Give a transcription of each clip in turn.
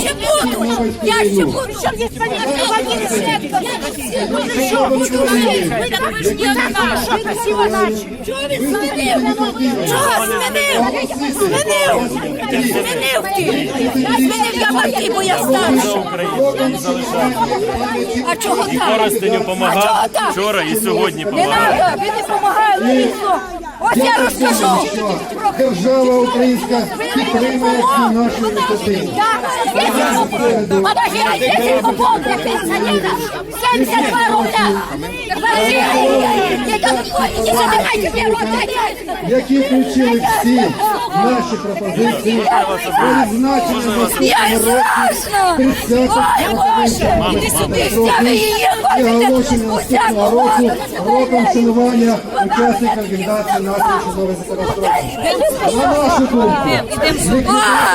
ще буду. Я ще буду, щоб не спалити свідка. Ну що, буду жити. Ви ж не наша, красиво наче. Чого він змінив? Чого змінив? Змінив. Змінив ти. Змінив я батьки, бо я старша. А чого так? Коростеню А чого помагав так? вчора і сьогодні Не помагав. треба, він не допомагає, ну і? Ось я розкажу. Держава українська всю нашу ініціативу. Я 10. Подожди, а 10 купов пенсионера 72 рубля. Подожди, не рот, які включили всі наші пропозиції про відзначення наступного року 30 Ой, сюди, стяни її, і хочете оголошення наступного року роком шанування учасників організації нашої чудової катастрофи. На нашу думку,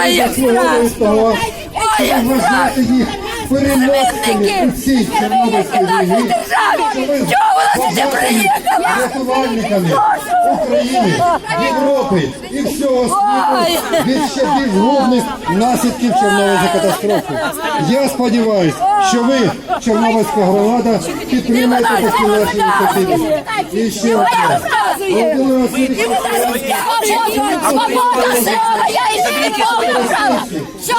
як заслуговують того, щоб вважати їх переможцями у цій Чорнобильській війні. Чого вона сюди приїхала? рятувальниками України, Європи і всього світу від ще більш губних наслідків Чорнобильської катастрофи. Я сподіваюся, що ви, Чорнобильська громада, підтримаєте такі наші ініціативи. І ще одне. Володимир Васильович, Свобода, свобода слова, я и не полное право. Все,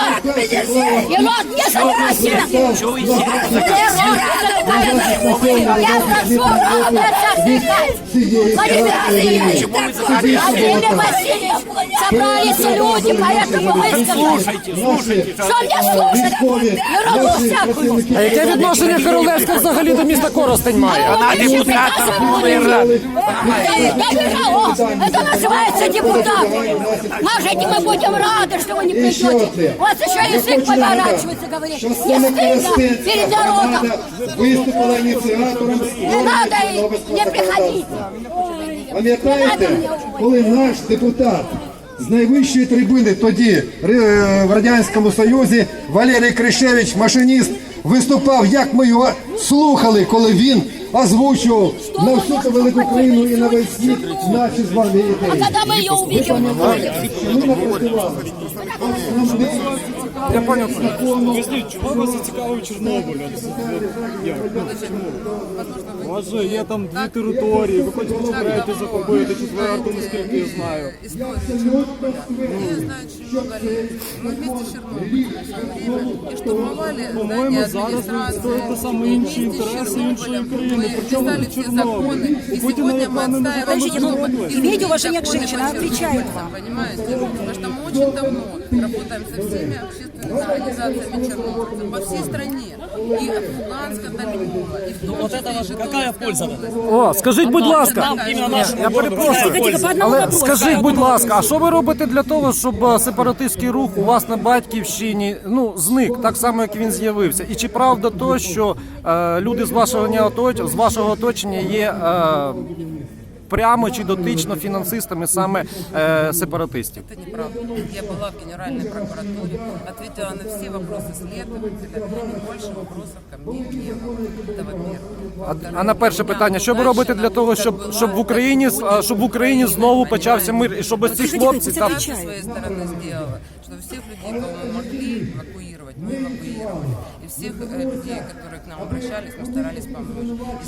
согласен. Я прошу ровно цієї страшної війни. Владимир Васильев, собрались люди, поэтому вы сказали. Что мне слушать? Військові, Ерунду наші всякую. працівники А яке відношення Королевська взагалі до міста Коростень має? Она депутат Верховной Рады. Это называется депутат. Можете, мы будем рады, что вы не І ще придете. одне. У вас еще Я язык хочу поворачивается, говорит. що Не саме стыдно перед Коростенська народом. громада виступила Ініціатором Не надо не. Пам'ятаєте, коли наш депутат з найвищої трибуни тоді ри- в Радянському Союзі Валерій Кришевич, машиніст, виступав, як ми його слухали, коли він озвучував на всю ту велику країну і на весь світ наші з вами ідеї. Когда мы ее увидим, мы будем. Що ми напрацювали основний Я понял. Чого вас зацікавив Чорнобиль? У вас же є там дві території, ви хочете третю захопити, четверту, наскільки я знаю. историю Чернобыля. Я знаю очень много лет. Мы вместе с Чернобылем в свое время и штурмовали По-моєму, здание зараз ви администрации. відстоюєте саме інші Вместе с інтереси іншої Чернобылем країни. мы Причому писали тут все Чорнобиль? законы. И У Путіна сегодня є мы плани на отстаиваем Подождите, чтобы ну, изменить имейте уважение к законы женщинам, по она отвечает чернобыльцам, вам. Понимаете? Потому что мы очень давно работаем со всеми общественными организациями чернобыльцев по всей стране. И от Луганска до Львова. И в том Вот числе это и вот какая польза? Житомирской О, скажіть, будь ласка, Нам именно нашему я городу какая перепрошую. польза? Але скажіть, будь ласка, а що ви робите для того, щоб е, сепаратистський рух у вас на батьківщині ну зник так само, як він з'явився? І чи правда то, що е, люди з вашого не оточ- з вашого оточення є е, прямо чи дотично фінансистами саме е, сепаратистів? Это неправда. Я была в Генеральной прокуратуре, ответила на все вопросы следователя, и больше вопросов ко мне не было. Это во-первых. А, а на перше питання, що ви робите для того, щоб щоб в Україні а, щоб в Україні знову почався мир, і щоб ось ці хлопці там Я со своей стороны сделала, что всех людей, кого мы могли эвакуировать, мы эвакуировали. И всех э, людей, которые к нам обращались, мы старались помочь.